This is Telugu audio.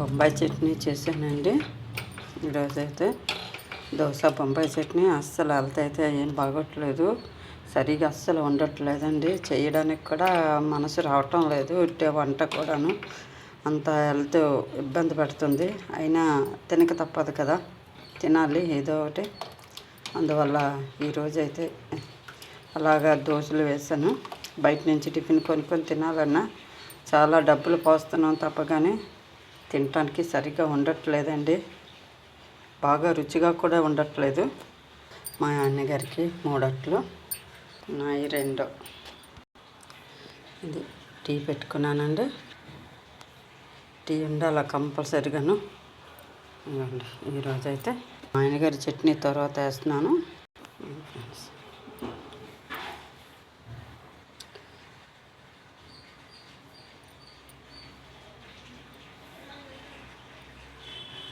బొంబాయి చట్నీ చేశానండి. ఈరోజైతే దోశ బొంబాయి చట్నీ అస్సలు అయితే ఏం బాగోట్లేదు. సరిగా అస్సలు ఉండట్లేదండి చేయడానికి కూడా మనసు రావటం లేదు. ఇట్టే వంట కూడాను అంత హెల్త్ ఇబ్బంది పడుతుంది. అయినా తినక తప్పదు కదా. తినాలి ఏదో ఒకటి. అందువల్ల ఈరోజైతే అలాగా దోశలు వేసాను బయట నుంచి టిఫిన్ కొనుక్కొని తినాలన్నా చాలా డబ్బులు పోస్తున్నాం తప్ప కానీ తినటానికి సరిగ్గా ఉండట్లేదండి. బాగా రుచిగా కూడా ఉండట్లేదు. మా అన్నగారికి మూడట్లు నాయి రెండు. ఇది టీ పెట్టుకున్నానండి. టీ ఉండాల కంపల్సరిగాను. ఈరోజైతే మా ఆయనగారి చట్నీ తర్వాత వేస్తున్నాను. ఫ్రెండ్స్